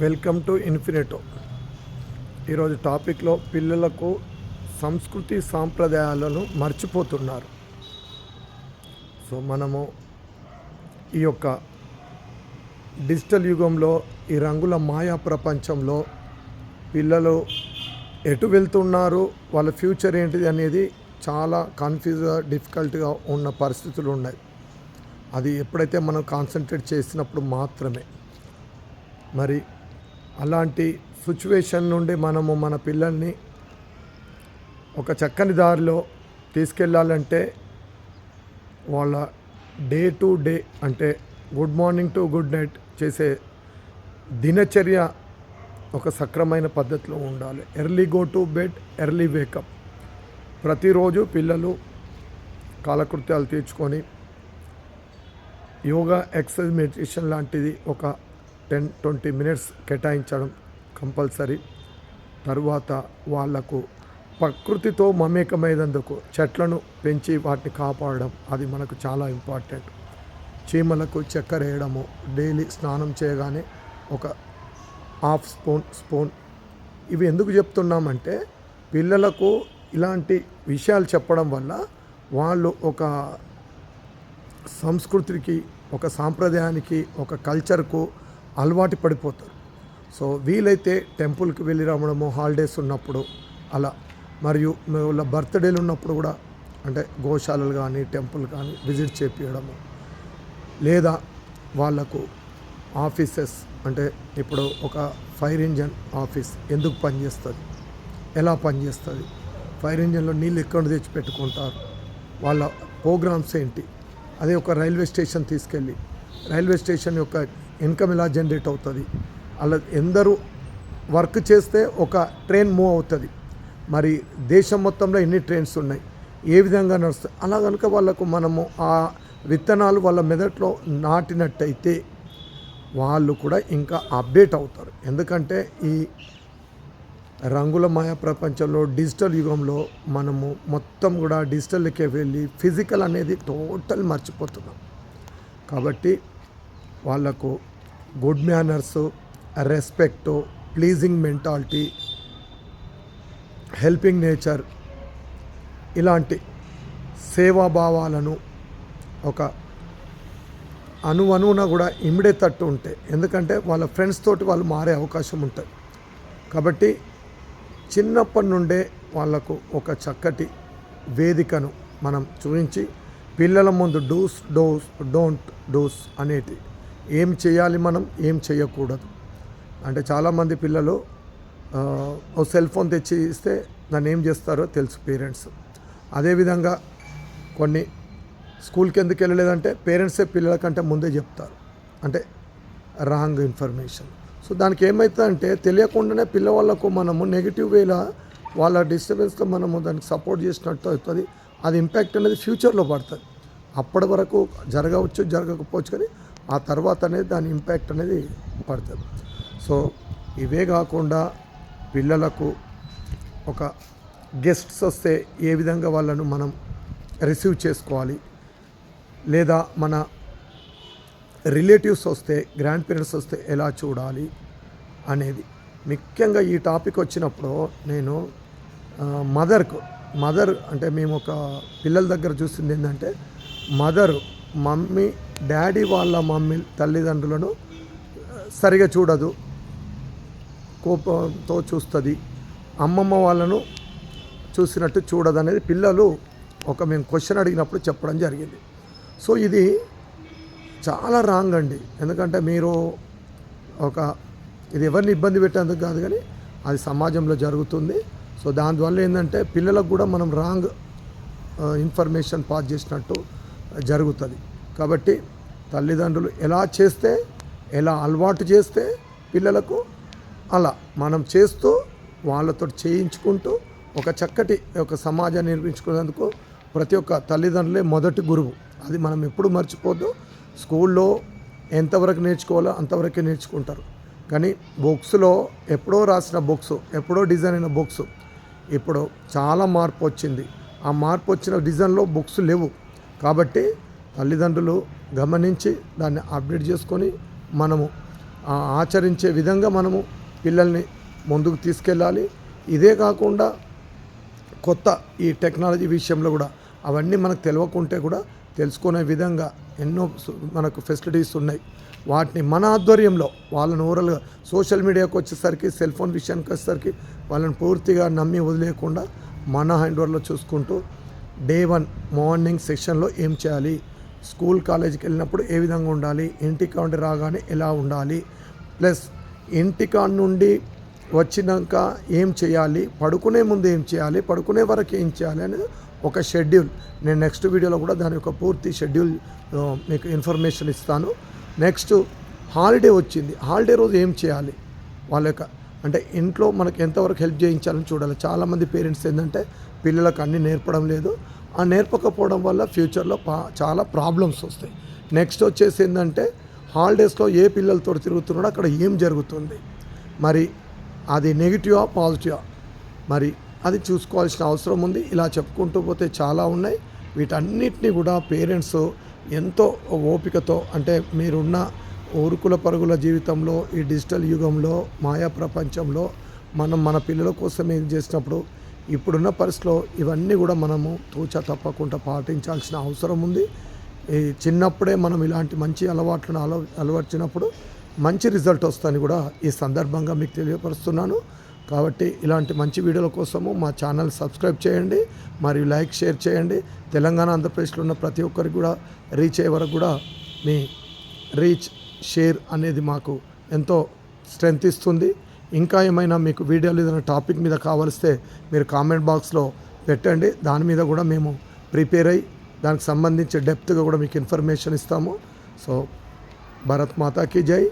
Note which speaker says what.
Speaker 1: Welcome to ఇన్ఫినిటో. ఈరోజు టాపిక్లో పిల్లలకు సంస్కృతి సాంప్రదాయాలను మర్చిపోతున్నారు. సో మనము ఈ యొక్క డిజిటల్ యుగంలో ఈ రంగుల మాయా ప్రపంచంలో పిల్లలు ఎటు వెళ్తున్నారు వాళ్ళ ఫ్యూచర్ ఏంటిది అనేది చాలా కన్ఫ్యూజ్గా డిఫికల్ట్గా ఉన్న పరిస్థితులు ఉన్నాయి. అది ఎప్పుడైతే మనం కాన్సన్ట్రేట్ చేసినప్పుడు మాత్రమే. మరి అలాంటి సిచ్యువేషన్ నుండి మనము మన పిల్లల్ని ఒక చక్కని దారిలో తీసుకెళ్ళాలంటే వాళ్ళ డే టు డే అంటే good morning to good night చేసే దినచర్య ఒక సక్రమైన పద్ధతిలో ఉండాలి. Early go to bed early wake up ప్రతిరోజు పిల్లలు కాలకృత్యాలు తీర్చుకొని యోగా ఎక్సర్సైజ్ మెడిటేషన్ లాంటిది ఒక టెన్ ట్వంటీ మినిట్స్ కేటాయించడం కంపల్సరీ. తరువాత వాళ్ళకు ప్రకృతితో మమేకమైనందుకు చెట్లను పెంచి వాటిని కాపాడడం అది మనకు చాలా ఇంపార్టెంట్. చీమలకు చక్కెర వేయడము డైలీ స్నానం చేయగానే ఒక హాఫ్ స్పూన్ స్పూన్. ఇవి ఎందుకు చెప్తున్నామంటే పిల్లలకు ఇలాంటి విషయాలు చెప్పడం వల్ల వాళ్ళు ఒక సంస్కృతికి ఒక సాంప్రదాయానికి ఒక కల్చర్కు అలవాటు పడిపోతారు. సో వీలైతే టెంపుల్కి వెళ్ళి రావడము హాలిడేస్ ఉన్నప్పుడు అలా మరియు వాళ్ళ బర్త్డేలు ఉన్నప్పుడు కూడా అంటే గోశాలలు కానీ టెంపుల్ కానీ విజిట్ చేపించడము లేదా వాళ్ళకు ఆఫీసెస్ అంటే ఇప్పుడు ఒక ఫైర్ ఇంజన్ ఆఫీస్ ఎందుకు పనిచేస్తుంది? ఎలా పనిచేస్తుంది? ఫైర్ ఇంజన్లో నీళ్ళు ఎక్కడ తెచ్చి పెట్టుకుంటారు వాళ్ళ ప్రోగ్రామ్స్ ఏంటి? అదే ఒక రైల్వే స్టేషన్ తీసుకెళ్ళి రైల్వే స్టేషన్ యొక్క ఇన్కమ్ ఇలా జనరేట్ అవుతుంది. అలా ఎందరూ వర్క్ చేస్తే ఒక ట్రైన్ మూవ్ అవుతుంది. మరి దేశం మొత్తంలో ఎన్ని ట్రైన్స్ ఉన్నాయి? ఏ విధంగా నడుస్తాయి? అలా కనుక వాళ్ళకు మనము ఆ విత్తనాలు వాళ్ళ మెదట్లో నాటినట్టయితే వాళ్ళు కూడా ఇంకా అప్డేట్ అవుతారు. ఎందుకంటే ఈ రంగుల మాయా ప్రపంచంలో డిజిటల్ యుగంలో మనము మొత్తం కూడా డిజిటల్కే వెళ్ళి ఫిజికల్ అనేది టోటల్ మర్చిపోతున్నాం. కాబట్టి వాళ్ళకు good manners respect pleasing mentality helping nature ఇలాంటి సేవాభావాలను ఒక అణువణువున కూడా ఇమిడేటట్టు ఉంటాయి ఎందుకంటే వాళ్ళ ఫ్రెండ్స్ తోటి వాళ్ళు మారే అవకాశం ఉంటుంది. కాబట్టి చిన్నప్పటి నుండే వాళ్ళకు ఒక చక్కటి వేదికను మనం చూపించి పిల్లల ముందు డూస్ డోస్ డోంట్ డూస్ అనేటి ఏం చేయాలి మనం ఏం చేయకూడదు. అంటే చాలామంది పిల్లలు ఆ, ఓ సెల్ ఫోన్ తెచ్చి ఇస్తే దాన్ని ఏం చేస్తారో తెలుసు పేరెంట్స్. అదేవిధంగా కొన్ని స్కూల్కి ఎందుకు వెళ్ళలేదంటే పేరెంట్సే పిల్లల కంటే ముందే చెప్తారు. అంటే రాంగ్ ఇన్ఫర్మేషన్. సో దానికి ఏమవుతుందంటే తెలియకుండానే పిల్లవాళ్ళకు మనము నెగిటివ్ వేలా వాళ్ళ డిస్టర్బెన్స్తో మనము దానికి సపోర్ట్ చేసినట్టు అవుతుంది. అది ఇంపాక్ట్ అనేది ఫ్యూచర్లో పడుతుంది. అప్పటి వరకు జరగవచ్చు జరగకపోవచ్చు కానీ ఆ తర్వాత అనేది దాని ఇంపాక్ట్ అనేది పడుతుంది. సో ఇవే కాకుండా పిల్లలకు ఒక గెస్ట్స్ వస్తే ఏ విధంగా వాళ్ళను మనం రిసీవ్ చేసుకోవాలి? లేదా మన రిలేటివ్స్ వస్తే గ్రాండ్ పేరెంట్స్ వస్తే ఎలా చూడాలి అనేది. ముఖ్యంగా ఈ టాపిక్ వచ్చినప్పుడు నేను మదర్కు మదర్ అంటే మేము ఒక పిల్లల దగ్గర చూసింది ఏంటంటే మదర్ మమ్మీ డాడీ వాళ్ళ మమ్మీ తల్లిదండ్రులను సరిగా చూడదు. కోపంతో చూస్తుంది. అమ్మమ్మ వాళ్ళను చూసినట్టు చూడదు అనేది పిల్లలు ఒక మేము క్వశ్చన్ అడిగినప్పుడు చెప్పడం జరిగింది. సో ఇది చాలా రాంగ్ అండి. ఎందుకంటే మీరు ఒక ఇది ఎవరిని ఇబ్బంది పెట్టేందుకు కాదు కానీ అది సమాజంలో జరుగుతుంది. సో దానివల్ల ఏంటంటే పిల్లలకు కూడా మనం రాంగ్ ఇన్ఫర్మేషన్ పాస్ చేసినట్టు జరుగుతుంది. కాబట్టి తల్లిదండ్రులు ఎలా చేస్తే ఎలా అలవాటు చేస్తే పిల్లలకు అలా మనం చేస్తూ వాళ్ళతో చేయించుకుంటూ ఒక చక్కటి ఒక సమాజాన్ని నిర్మించుకునేందుకు ప్రతి ఒక్క తల్లిదండ్రులే మొదటి గురువు. అది మనం ఎప్పుడు మర్చిపోద్దు. స్కూల్లో ఎంతవరకు నేర్చుకోవాలో అంతవరకే నేర్చుకుంటారు. కానీ బుక్స్లో ఎప్పుడో రాసిన బుక్స్ ఎప్పుడో డిజైన్ అయిన బుక్స్ ఇప్పుడు చాలా మార్పు వచ్చింది. ఆ మార్పు వచ్చిన డిజైన్లో బుక్స్ లేవు. కాబట్టి తల్లిదండ్రులు గమనించి దాన్ని అప్డేట్ చేసుకొని మనము ఆచరించే విధంగా మనము పిల్లల్ని ముందుకు తీసుకెళ్ళాలి. ఇదే కాకుండా కొత్త ఈ టెక్నాలజీ విషయంలో కూడా అవన్నీ మనకు తెలియకుంటే కూడా తెలుసుకునే విధంగా ఎన్నో మనకు ఫెసిలిటీస్ ఉన్నాయి. వాటిని మన ఆధ్వర్యంలో వాళ్ళని ఓవరాల్గా సోషల్ మీడియాకు వచ్చేసరికి సెల్ ఫోన్ విషయానికి వచ్చేసరికి వాళ్ళని పూర్తిగా నమ్మి వదిలేయకుండా మన హ్యాండ్ ఓవర్లో చూసుకుంటూ డే వన్ మార్నింగ్ సెక్షన్లో ఏం చేయాలి? స్కూల్ కాలేజీకి వెళ్ళినప్పుడు ఏ విధంగా ఉండాలి ఇంటికి నుండి రాగానే ఎలా ఉండాలి ప్లస్ ఇంటికాడ నుండి వచ్చినాక ఏం చేయాలి పడుకునే ముందు ఏం చేయాలి పడుకునే వరకు ఏం చేయాలి అనేది ఒక షెడ్యూల్. నేను నెక్స్ట్ వీడియోలో కూడా దాని యొక్క పూర్తి షెడ్యూల్ మీకు ఇన్ఫర్మేషన్ ఇస్తాను. నెక్స్ట్ హాలిడే వచ్చింది. హాలిడే రోజు ఏం చేయాలి? వాళ్ళ యొక్క అంటే ఇంట్లో మనకి ఎంతవరకు హెల్ప్ చేయించాలని చూడాలి. చాలామంది పేరెంట్స్ ఏంటంటే పిల్లలకు అన్నీ నేర్పడం లేదు. ఆ నేర్పకపోవడం వల్ల ఫ్యూచర్లో పా చాలా ప్రాబ్లమ్స్ వస్తాయి. నెక్స్ట్ వచ్చేసి ఏంటంటే హాలిడేస్లో ఏ పిల్లలతో తిరుగుతున్నాడో అక్కడ ఏం జరుగుతుంది? మరి అది నెగిటివా పాజిటివా? మరి అది చూసుకోవాల్సిన అవసరం ఉంది. ఇలా చెప్పుకుంటూ పోతే చాలా ఉన్నాయి. వీటన్నిటిని కూడా పేరెంట్స్ ఎంతో ఓపికతో అంటే మీరున్న ఊరుకుల పరుగుల జీవితంలో ఈ డిజిటల్ యుగంలో మాయా ప్రపంచంలో మనం మన పిల్లల కోసం ఏం చేసినప్పుడు ఇప్పుడున్న పరిస్థితిలో ఇవన్నీ కూడా మనము తూచా తప్పకుండా పాటించాల్సిన అవసరం ఉంది. ఈ చిన్నప్పుడే మనం ఇలాంటి మంచి అలవాట్లను అలవ అలవర్చినప్పుడు మంచి రిజల్ట్ వస్తుందని కూడా ఈ సందర్భంగా మీకు తెలియపరుస్తున్నాను. కాబట్టి ఇలాంటి మంచి వీడియోల కోసము మా ఛానల్ సబ్స్క్రైబ్ చేయండి మరియు లైక్ షేర్ చేయండి. తెలంగాణ ఆంధ్రప్రదేశ్లో ఉన్న ప్రతి ఒక్కరికి కూడా రీచ్ అయ్యే వరకు కూడా మీ రీచ్ షేర్ అనేది మాకు ఎంతో స్ట్రెంగ్త్ ఇస్తుంది. ఇంకా ఏమైనా మీకు వీడియోలు ఏదైనా టాపిక్ మీద కావలిస్తే మీరు కామెంట్ బాక్స్లో పెట్టండి. దాని మీద కూడా మేము ప్రిపేర్ అయ్యి దానికి సంబంధించి డెప్త్గా కూడా మీకు ఇన్ఫర్మేషన్ ఇస్తాము. సో భారత్ మాతాకి జై.